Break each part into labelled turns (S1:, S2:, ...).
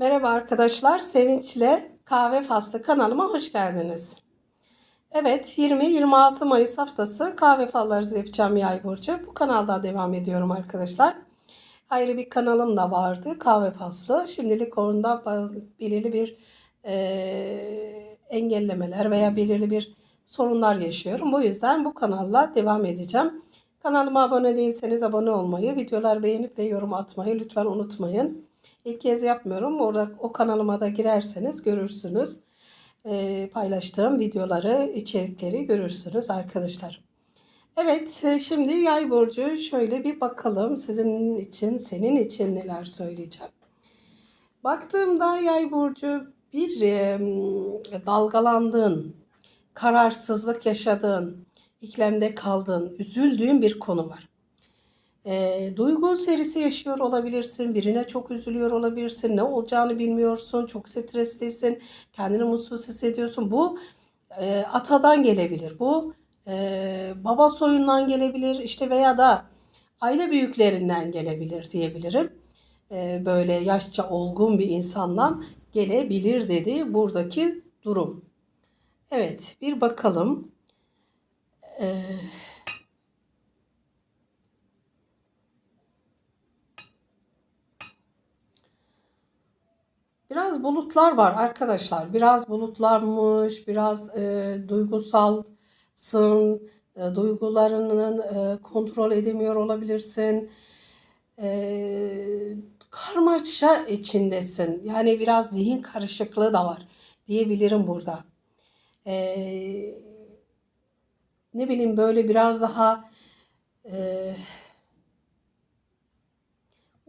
S1: Merhaba arkadaşlar, Sevinç'le Kahve Faslı kanalıma hoş geldiniz. Evet, 20-26 Mayıs haftası kahve fallarınızı yapacağım yay burcu. Bu kanalda devam ediyorum arkadaşlar. Ayrı bir kanalım da vardı, kahve faslı. Şimdilik orada belirli bir eee, engellemeler veya belirli bir sorunlar yaşıyorum. Bu yüzden bu kanalla devam edeceğim. Kanalıma abone değilseniz abone olmayı, videolar beğenip ve yorum atmayı lütfen unutmayın. İlk kez yapmıyorum. Orada o kanalıma da girerseniz görürsünüz. Ee, paylaştığım videoları, içerikleri görürsünüz arkadaşlar. Evet, e, şimdi yay burcu şöyle bir bakalım sizin için, senin için neler söyleyeceğim. Baktığımda yay burcu bir e, dalgalandığın, kararsızlık yaşadığın, iklemde kaldığın, üzüldüğün bir konu var. E, duygu serisi yaşıyor olabilirsin, birine çok üzülüyor olabilirsin, ne olacağını bilmiyorsun, çok streslisin, kendini mutsuz hissediyorsun. Bu e, atadan gelebilir, bu e, baba soyundan gelebilir, işte veya da aile büyüklerinden gelebilir diyebilirim. E, böyle yaşça olgun bir insandan gelebilir dedi buradaki durum. Evet, bir bakalım. E, Bulutlar var arkadaşlar. Biraz bulutlarmış, biraz e, duygusalsın, e, duygularının e, kontrol edemiyor olabilirsin. E, karmaşa içindesin. Yani biraz zihin karışıklığı da var diyebilirim burada. E, ne bileyim böyle biraz daha e,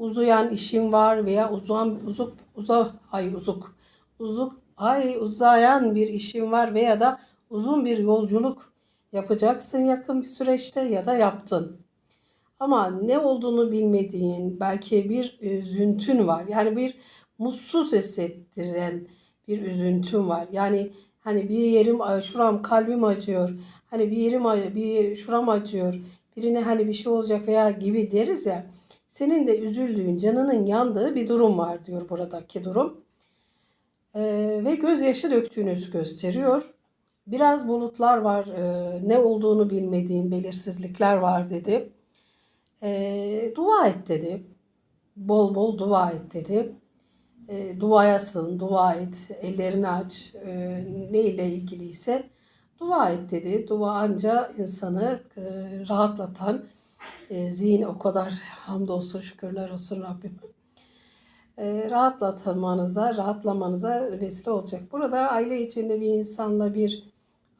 S1: uzayan işim var veya uzun uzuk uza ay uzuk uzuk ay uzayan bir işim var veya da uzun bir yolculuk yapacaksın yakın bir süreçte ya da yaptın. Ama ne olduğunu bilmediğin belki bir üzüntün var. Yani bir mutsuz hissettiren bir üzüntün var. Yani hani bir yerim şuram kalbim acıyor. Hani bir yerim bir şuram acıyor. Birine hani bir şey olacak veya gibi deriz ya. Senin de üzüldüğün, canının yandığı bir durum var diyor buradaki durum. Ee, ve gözyaşı döktüğünüzü gösteriyor. Biraz bulutlar var, e, ne olduğunu bilmediğin belirsizlikler var dedi. E, dua et dedi. Bol bol dua et dedi. E, duaya sığın, dua et, ellerini aç, e, ne ile ilgiliyse dua et dedi. Dua anca insanı e, rahatlatan, e, zihin o kadar hamdolsun şükürler olsun Rabbim. E, rahatlatmanıza, rahatlamanıza vesile olacak. Burada aile içinde bir insanla bir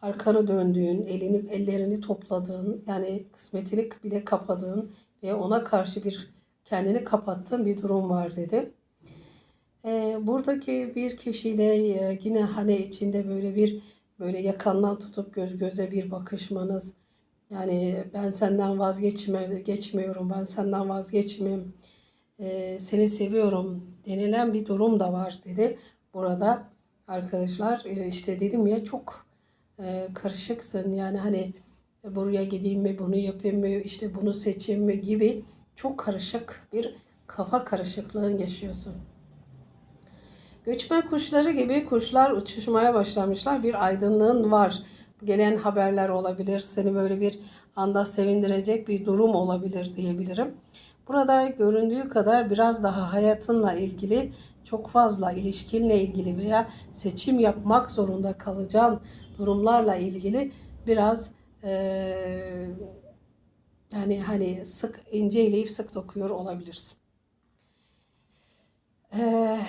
S1: arkanı döndüğün, elini ellerini topladığın, yani kısmetini bile kapadığın ve ona karşı bir kendini kapattığın bir durum var dedi. E, buradaki bir kişiyle e, yine hani içinde böyle bir böyle yakandan tutup göz göze bir bakışmanız, yani ben senden vazgeçme, geçmiyorum, ben senden vazgeçmeyeyim, e, seni seviyorum denilen bir durum da var dedi. Burada arkadaşlar e, işte dedim ya çok e, karışıksın yani hani buraya gideyim mi, bunu yapayım mı, işte bunu seçeyim mi gibi çok karışık bir kafa karışıklığın yaşıyorsun. Göçmen kuşları gibi kuşlar uçuşmaya başlamışlar. Bir aydınlığın var. Gelen haberler olabilir. Seni böyle bir anda sevindirecek bir durum olabilir diyebilirim. Burada göründüğü kadar biraz daha hayatınla ilgili çok fazla ilişkinle ilgili veya seçim yapmak zorunda kalacağın durumlarla ilgili biraz eee, yani hani sık inceleyip sık dokuyor olabilirsin. Eee,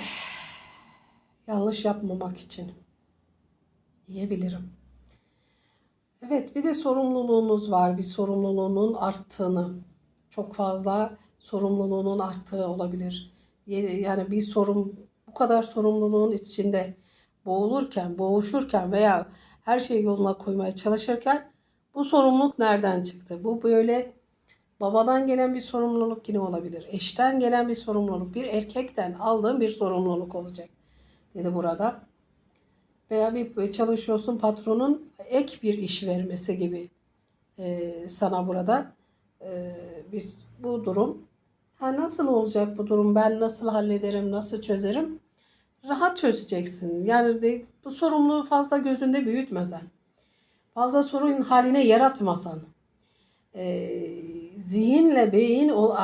S1: yanlış yapmamak için diyebilirim. Evet, bir de sorumluluğunuz var. Bir sorumluluğunun arttığını, çok fazla sorumluluğunun arttığı olabilir. Yani bir sorun, bu kadar sorumluluğun içinde boğulurken, boğuşurken veya her şeyi yoluna koymaya çalışırken bu sorumluluk nereden çıktı? Bu böyle babadan gelen bir sorumluluk yine olabilir. Eşten gelen bir sorumluluk, bir erkekten aldığın bir sorumluluk olacak dedi burada veya bir çalışıyorsun patronun ek bir iş vermesi gibi e, sana burada e, biz, bu durum. Ha, nasıl olacak bu durum? Ben nasıl hallederim, nasıl çözerim? rahat çözeceksin. Yani de- bu sorumluluğu fazla gözünde büyütmesen, fazla sorun haline yaratmasan, e, zihinle beyin o-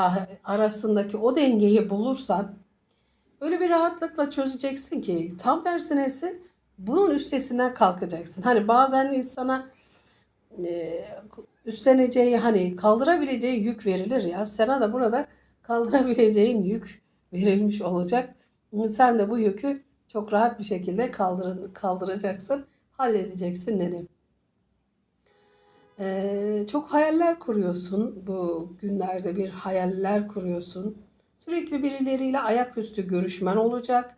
S1: arasındaki o dengeyi bulursan öyle bir rahatlıkla çözeceksin ki tam tersine ise bunun üstesinden kalkacaksın. Hani bazen insana e, üstleneceği hani kaldırabileceği yük verilir ya. Sana da burada kaldırabileceğin yük verilmiş olacak. Sen de bu yükü çok rahat bir şekilde kaldır, kaldıracaksın, halledeceksin dedim. Ee, çok hayaller kuruyorsun bu günlerde bir hayaller kuruyorsun. Sürekli birileriyle ayaküstü görüşmen olacak.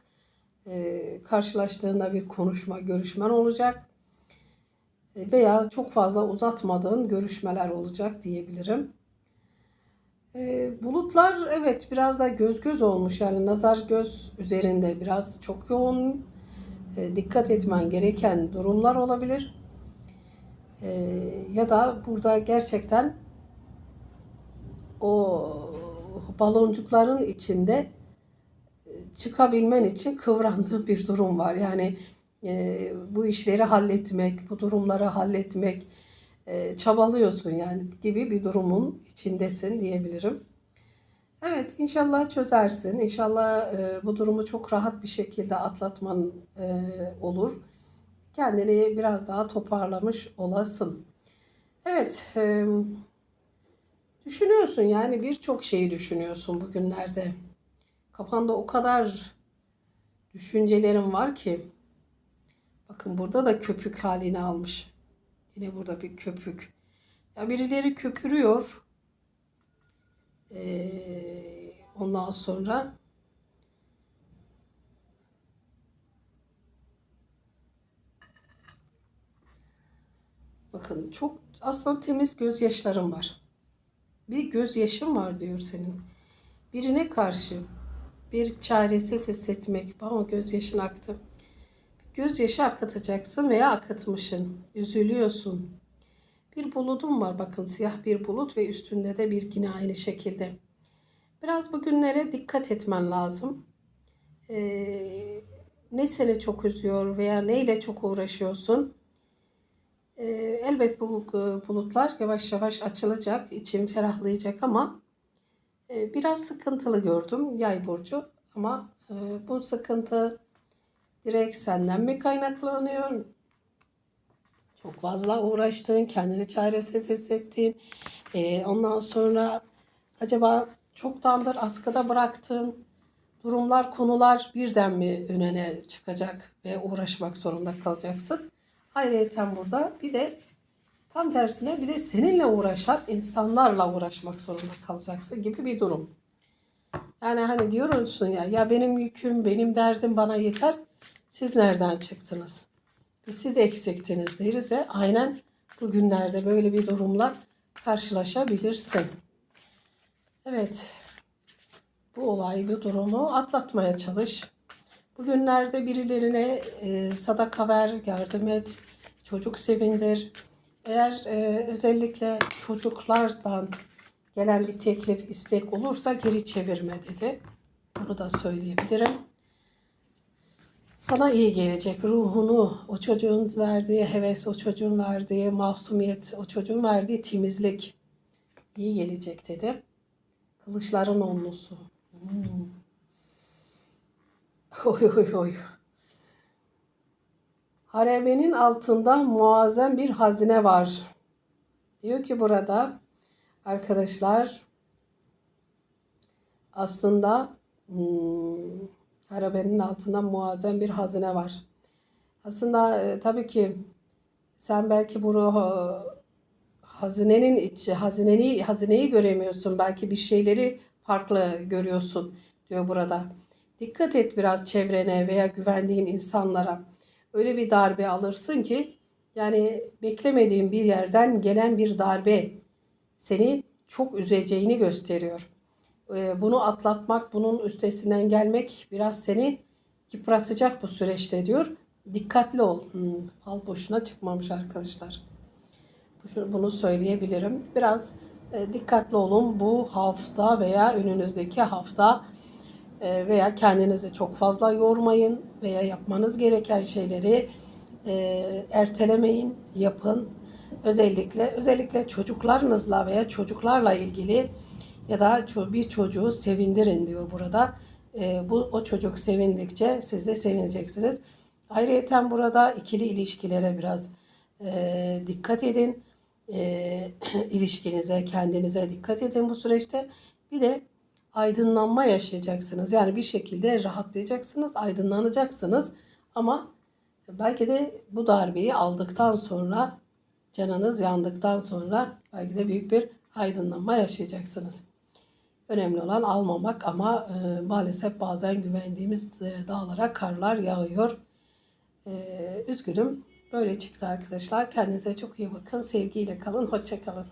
S1: Ee, karşılaştığında bir konuşma, görüşmen olacak. Ee, veya çok fazla uzatmadığın görüşmeler olacak diyebilirim. Ee, bulutlar evet biraz da göz göz olmuş yani nazar göz üzerinde biraz çok yoğun dikkat etmen gereken durumlar olabilir. Ya da burada gerçekten o baloncukların içinde çıkabilmen için kıvrandığın bir durum var. Yani e, bu işleri halletmek, bu durumları halletmek e, çabalıyorsun yani gibi bir durumun içindesin diyebilirim. Evet inşallah çözersin. İnşallah e, bu durumu çok rahat bir şekilde atlatman e, olur. Kendini biraz daha toparlamış olasın. Evet, e, düşünüyorsun yani birçok şeyi düşünüyorsun bugünlerde. Kafanda o kadar düşüncelerin var ki. Bakın burada da köpük halini almış. Yine burada bir köpük. Ya birileri köpürüyor. Ee, ondan sonra bakın çok aslında temiz gözyaşlarım var. Bir gözyaşım var diyor senin. Birine karşı bir çaresiz hissetmek. Ama gözyaşın aktı. Gözyaşı akıtacaksın veya akıtmışsın. Üzülüyorsun. Bir bulutun var bakın siyah bir bulut ve üstünde de bir yine aynı şekilde. Biraz bugünlere dikkat etmen lazım. Ee, ne seni çok üzüyor veya neyle çok uğraşıyorsun? Ee, elbet bu e, bulutlar yavaş yavaş açılacak, için ferahlayacak ama biraz sıkıntılı gördüm yay burcu. Ama e, bu sıkıntı direkt senden mi kaynaklanıyor? Çok fazla uğraştın, kendini çaresiz hissettin. E, ondan sonra acaba çoktandır askıda bıraktığın durumlar, konular birden mi önüne çıkacak ve uğraşmak zorunda kalacaksın? Ayrıca burada bir de tam tersine bir de seninle uğraşan insanlarla uğraşmak zorunda kalacaksın gibi bir durum. Yani hani diyorsun ya ya benim yüküm, benim derdim bana yeter. Siz nereden çıktınız? Siz eksiktiniz deriz ya. Aynen bugünlerde böyle bir durumla karşılaşabilirsin. Evet. Bu olay, bu durumu atlatmaya çalış. Bugünlerde birilerine e, sadaka ver, yardım et, çocuk sevindir. Eğer e, özellikle çocuklardan gelen bir teklif, istek olursa geri çevirme dedi. Bunu da söyleyebilirim. Sana iyi gelecek ruhunu, o çocuğun verdiği heves, o çocuğun verdiği masumiyet, o çocuğun verdiği temizlik iyi gelecek dedi. Kılıçların onlusu. Hmm. Oy oy oy. Haremenin altında muazzam bir hazine var. Diyor ki burada arkadaşlar aslında hmm, harabenin altında muazzam bir hazine var. Aslında e, tabii ki sen belki bu ruhu- hazinenin içi, hazineyi, hazineyi göremiyorsun. Belki bir şeyleri farklı görüyorsun diyor burada. Dikkat et biraz çevrene veya güvendiğin insanlara. Öyle bir darbe alırsın ki yani beklemediğin bir yerden gelen bir darbe seni çok üzeceğini gösteriyor. Ee, Bunu atlatmak, bunun üstesinden gelmek biraz seni yıpratacak bu süreçte diyor. Dikkatli ol. Hmm, fal boşuna çıkmamış arkadaşlar. Bu- Bunu söyleyebilirim. Biraz e, dikkatli olun bu hafta veya önünüzdeki hafta. E, veya kendinizi çok fazla yormayın veya yapmanız gereken şeyleri e, ertelemeyin, yapın. Özellikle özellikle çocuklarınızla veya çocuklarla ilgili ya da bir çocuğu sevindirin diyor burada. E, bu o çocuk sevindikçe siz de sevineceksiniz. Ayrıca burada ikili ilişkilere biraz e, dikkat edin. E, ilişkinize, kendinize dikkat edin bu süreçte. Bir de aydınlanma yaşayacaksınız. Yani bir şekilde rahatlayacaksınız, aydınlanacaksınız. Ama belki de bu darbeyi aldıktan sonra, canınız yandıktan sonra belki de büyük bir aydınlanma yaşayacaksınız. Önemli olan almamak ama e, maalesef bazen güvendiğimiz e, dağlara karlar yağıyor. E, üzgünüm. Böyle çıktı arkadaşlar. Kendinize çok iyi bakın. Sevgiyle kalın. Hoşça kalın.